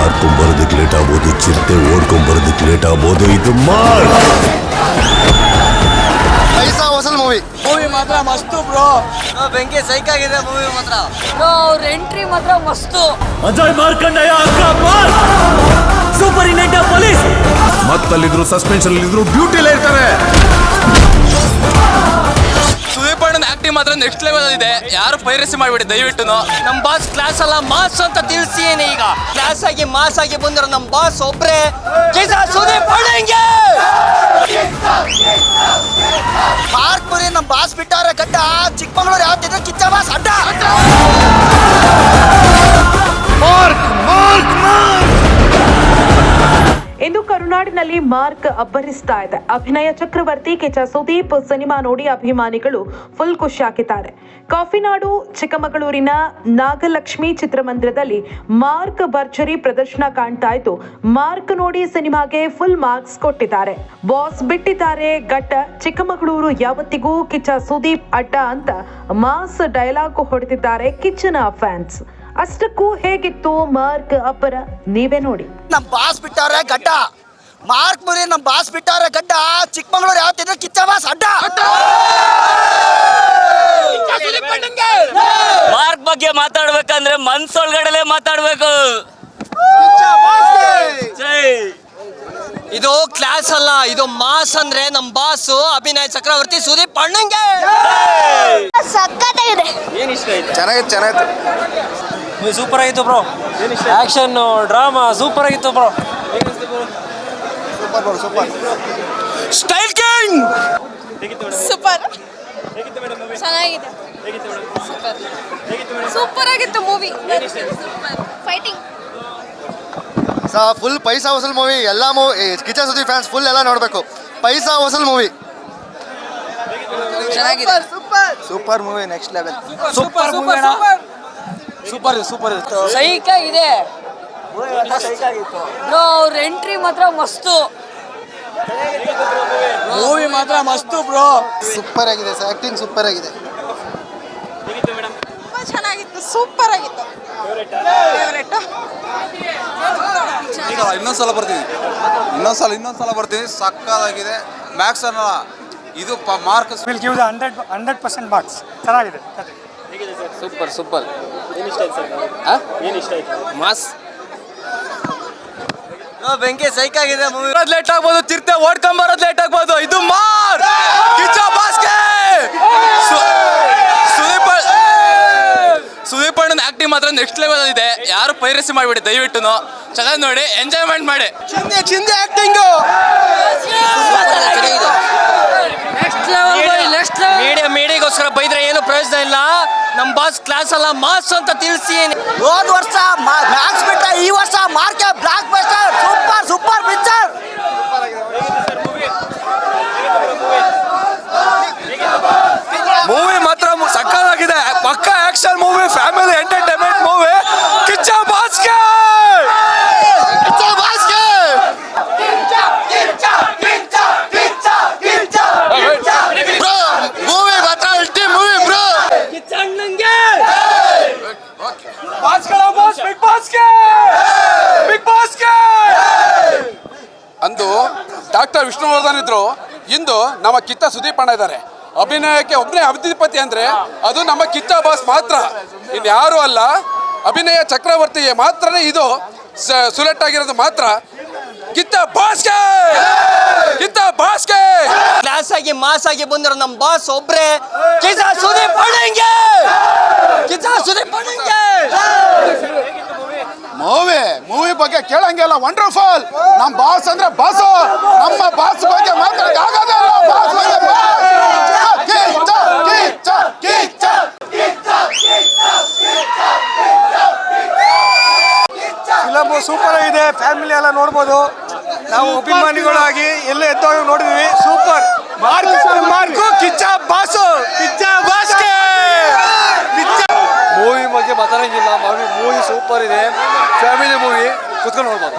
ಮಾರ್ಕೊಂಡ್ ಬರೋದಕ್ಕೆ ಲೇಟ್ ಆಗ್ಬೋದು ಚಿರತೆ ಓಡ್ಕೊಂಡ್ ಬರೋದಕ್ಕೆ ಲೇಟ್ ಆಗ್ಬೋದು ಇದು ಮಾರ್ ಪೈಸಾ ವಸೂಲ್ ಮೂವಿ ಮೂವಿ ಮಾತ್ರ ಮಸ್ತು ಬ್ರೋ ಬೆಂಕಿ ಸೈಕ್ ಆಗಿದೆ ಮೂವಿ ಮಾತ್ರ. ಅವ್ರ ಎಂಟ್ರಿ ಮಾತ್ರ ಮಸ್ತು. Ajay Markandeya superintendent police ಮತ್ತಲ್ಲಿದ್ರು ಸಸ್ಪೆನ್ಷನ್ ಇದ್ರು ಬ್ಯೂಟಿಲೇ ಇರ್ತಾರೆ. ಅಣ್ಣನ ಮಾತ್ರ ನೆಕ್ಸ್ಟ್ ಲೆವೆಲ್ ಇದೆ. ಯಾರು ಪೈರಸಿ ಮಾಡ್ಬಿಡಿ, ದಯವಿಟ್ಟು ನಮ್ ಬಾಸ್ ಕ್ಲಾಸ್ ಅಲ್ಲ, ಮಾಸ್ ಅಂತ ತಿಳಿಸಿ ಈಗ. ಕ್ಲಾಸ್ ಆಗಿ, ಮಾಸ್ ಆಗಿ ಬಂದ್ರೆ ನಮ್ ಬಾಸ್ ಒಬ್ರೆ. ಸುದೀಪ್ ಮಾರ್ಕ್ ಪುರಿ ನಮ್ ಬಾಸ್ ಬಿಟ್ಟಾರ ಕಟ್ಟ ಚಿಕ್ಕಮಗಳೂರು ಯಾವ್ದಿದ್ರೆ ಕಿಚ್ಚ ಬಾಸ್ ಅಡ್ಡ. ಇಂದು ಕರುನಾಡಿನಲ್ಲಿ ಮಾರ್ಕ್ ಅಬ್ಬರಿಸ್ತಾ ಇದೆ. ಅಭಿನಯ ಚಕ್ರವರ್ತಿ ಕೆಚ ಸುದೀಪ್ ಸಿನಿಮಾ ನೋಡಿ ಅಭಿಮಾನಿಗಳು ಫುಲ್ ಖುಷಿಯಾಗಿದ್ದಾರೆ ಕಾಫಿನಾಡು, ಚಿಕ್ಕಮಗಳೂರಿನ ನಾಗಲಕ್ಷ್ಮಿ ಚಿತ್ರಮಂದಿರದಲ್ಲಿ ಮಾರ್ಕ್ ಭರ್ಜರಿ ಪ್ರದರ್ಶನ ಕಾಣ್ತಾ ಇದ್ದು, ಮಾರ್ಕ್ ನೋಡಿ ಸಿನಿಮಾಗೆ ಫುಲ್ ಮಾರ್ಕ್ಸ್ ಕೊಟ್ಟಿದ್ದಾರೆ. ಬಾಸ್ ಬಿಟ್ಟಿದ್ದಾರೆ ಘಟ್ಟ ಚಿಕ್ಕಮಗಳೂರು ಯಾವತ್ತಿಗೂ ಕಿಚ್ಚ ಸುದೀಪ್ ಅಡ್ಡ ಅಂತ ಮಾಸ್ ಡೈಲಾಗ್ ಹೊಡೆದಿದ್ದಾರೆ ಕಿಚ್ಚನ ಫ್ಯಾನ್ಸ್. ಅಷ್ಟಕ್ಕೂ ಹೇಗಿತ್ತು ಮಾರ್ಕ್ ಅಪ್ಪರ? ನೀವೇ ನೋಡಿ. ನಮ್ ಬಾಸ್ ಬಿಟ್ಟವ್ರೆ ಗಡ್ಡ. ಮಾರ್ಕ್ ಮುರಿ ನಮ್ ಬಾಸ್ ಬಿಟ್ಟಾರೆ ಗಡ್ಡ. ಚಿಕ್ಕಮಗಳೂರು ತಿಂದ್ರೆ ಕಿಚ್ಚ ಬಾಸ್ ಅಡ್ಡ ಮಾರ್ಕ್ ಬಗ್ಗೆ ಮಾತಾಡ್ಬೇಕಂದ್ರೆ ಮನ್ಸೊಳಗಡೆಲೆ ಮಾತಾಡ್ಬೇಕು. ಜೈ. ಇದು ಕ್ಲಾಸ್ ಅಲ್ಲ ಇದು ಮಾಸ್ ಅಂದ್ರೆ ನಮ್ ಬಾಸ್ ಅಭಿನಯ ಚಕ್ರವರ್ತಿ ಸುದೀಪ್ ಅಣ್ಣಂಗೆ ಚೆನ್ನಾಗಿತ್ತು ಚೆನ್ನಾಗಿತ್ತು ಸೂಪರ್ ಆಗಿತ್ತು ಬ್ರೋ ಆಕ್ಷನ್ ಡ್ರಾಮಾ ಸೂಪರ್ ಆಗಿತ್ತು bro super super style king super ಚೆನ್ನಾಗಿದೆ. ಸೂಪರ್ ಸೂಪರ್ ಆಗಿತ್ತು ಮೂವಿ ಫೈಟಿಂಗ್ ಸಾ ಫುಲ್ ಪೈಸಾ ವಸೂಲ್ ಮೂವಿ ಎಲ್ಲ ಮೂವಿ ಕಿಚನ್ ಸುದ್ದಿ ಫ್ಯಾನ್ಸ್ ಫುಲ್ ಎಲ್ಲ ನೋಡಬೇಕು. ಪೈಸಾ ವಸೂಲ್ ಮೂವಿ ಚೆನ್ನಾಗಿದೆ. Super movie next level super super super ಇದೆ. ಸೈಕ ಇದೆ ಬ್ರೋ ಅವ್ರ ಎಂಟ್ರಿ ಮಾತ್ರ ಮಸ್ತು. ಮೂವಿ ಮಾತ್ರ ಮಸ್ತು ಬ್ರೋ ಸೂಪರ್ ಆಗಿದೆ ಸರ್ ಆಕ್ಟಿಂಗ್ ಸೂಪರ್ ಆಗಿದೆ. ತುಂಬಾ ಚೆನ್ನಾಗಿತ್ತು ಸೂಪರ್ ಆಗಿತ್ತು. ಫೇವರೇಟ್ ಇನ್ನೊಂದ್ಸಲ ಬರ್ತೀನಿ. ಇನ್ನೊಂದ್ಸಲ ಇನ್ನೊಂದ್ಸಲ ಬರ್ತೀನಿ. ಸಕ್ಕದಾಗಿದೆ ಮ್ಯಾಕ್ಸ್ ಅನ್ನಲ್ಲ ಇದು Mark will give the hundred hundred percent marks ಚೆನ್ನಾಗಿದೆ ಸೂಪರ್ ಸೂಪರ್ ಮಾಸ್. ಬೆಂಕಿ ಸೈಕ್ ಆಗಿದೆ ಮೂವಿ. ಲೇಟ್ ಆಗ್ಬೋದು ತಿರ್ತೆ ಓಡ್ಕೊಂಡ್ ಬರೋದ್ ಲೇಟ್ ಆಗ್ಬೋದು. ಇದು ಮಾರ್! ಸುದೀಪ್ ಸುದೀಪ್ ಅಣ್ಣನ ಆಕ್ಟಿಂಗ್ ಮಾತ್ರ ನೆಕ್ಸ್ಟ್ ಲೆವೆಲ್ ಇದೆ. ಯಾರು ಪೈರಸಿ ಮಾಡ್ಬಿಡಿ ದಯವಿಟ್ಟು ಚೆನ್ನಾಗಿ ನೋಡಿ ಎಂಜಾಯ್ಮೆಂಟ್ ಮಾಡಿ. ಚಿಂದೆ ಚಿಂದೆ ಆಕ್ಟಿಂಗು ಮೀಡಿಯಾ ಮೀಡಿಯಾಗೋಸ್ಕರ ಬೈದ್ರೆ ಏನು ಪ್ರಯೋಜನ ಇಲ್ಲ. ನಮ್ ಬಾಸ್ ಕ್ಲಾಸ್ ಅಲ್ಲ ಮಾಸ್ ಅಂತ ತಿಳಿಸಿ ಹೋದ್ ವರ್ಷ ಮಾರ್ಕೆ blockbuster super super picture movie ಮಾತ್ರ ಸಕ್ಕತ್ತಾಗಿದೆ ಪಕ್ಕ action movie family entertainment movie Kichcha ಬಾಸ್ಗೆ movie ಮಾತ್ರ ಅಲ್ಟಿ ಮೂವಿ ಬ್ರೋ ಬಿಗ್ ಬಾಸ್ಗೆ ಬಿಗ್ ಬಾಸ್ಗೆ ಅಂದು ಡಾಕ್ಟರ್ ವಿಷ್ಣುವರ್ಧನ್ ಇದ್ರು ಇಂದು ನಮ್ಮ ಕಿತ್ತ ಸುದೀಪ್ ಅಣ್ಣ ಇದ್ದಾರೆ. ಅಭಿನಯಕ್ಕೆ ಒಬ್ಬನೇ ಅಧಿಪತಿ ಅಂದ್ರೆ ಅದು ನಮ್ಮ ಕಿತ್ತ ಬಾಸ್ ಮಾತ್ರ. ಇನ್ಯಾರು ಅಲ್ಲ ಅಭಿನಯ ಚಕ್ರವರ್ತಿಗೆ ಮಾತ್ರನೇ ಇದು ಸುಲೆಟ್ ಆಗಿರೋದು ಮಾತ್ರ. ಕಿತ್ತ ಬಾಸ್ಗೆ! ಕಿತ್ತ ಬಾಸ್ಗೆ! ಕ್ಲಾಸ್ ಆಗಿ ಮಾಸ್ ಆಗಿ ಬಂದಿರೋ ನಮ್ ಬಾಸ್ ಒಬ್ರೆ ಕಿಸ ಸುದೀಪ್ ಅಣ್ಣಂಗೆ ಕಿಸ ಸುದೀಪ್ ಅಣ್ಣಂಗೆ ಮೂವಿ ಮೂವಿ ಬಗ್ಗೆ ಕೇಳಂಗಿಲ್ಲ ವಂಡರ್ಫುಲ್ ನಮ್ಮ ಬಾಸ್ ಅಂದ್ರೆ ಬಾಸು ನಮ್ಮ ಬಾಸ್ ಬಗ್ಗೆ ಮಾತಾಡಕ್ ಆಗೋದೇ ಇಲ್ಲ ಬಾಸ್ ಬಗ್ಗೆ boss. Kichcha, Kichcha, Kichcha. Film super ಆಗಿದೆ. ಫ್ಯಾಮಿಲಿ ಎಲ್ಲ ನೋಡ್ಬೋದು. ನಾವು ಅಭಿಮಾನಿಗಳಾಗಿ ಎಲ್ಲ ಎದ್ದೋಗಿ ನೋಡಿದ್ವಿ. Super. Mark Mark Kichcha boss. Kichcha ಬಾಸ್ಗೆ movie ಬಗ್ಗೆ ಮಾತಾಡಂಗಿಲ್ಲ. ಮೂವಿ ಮೂವಿ ಸೂಪರ್ ಇದೆ. ಫ್ಯಾಮಿಲಿ ಮೂವಿ ಕುತ್ಕೊಂಡು ನೋಡ್ಬೋದು.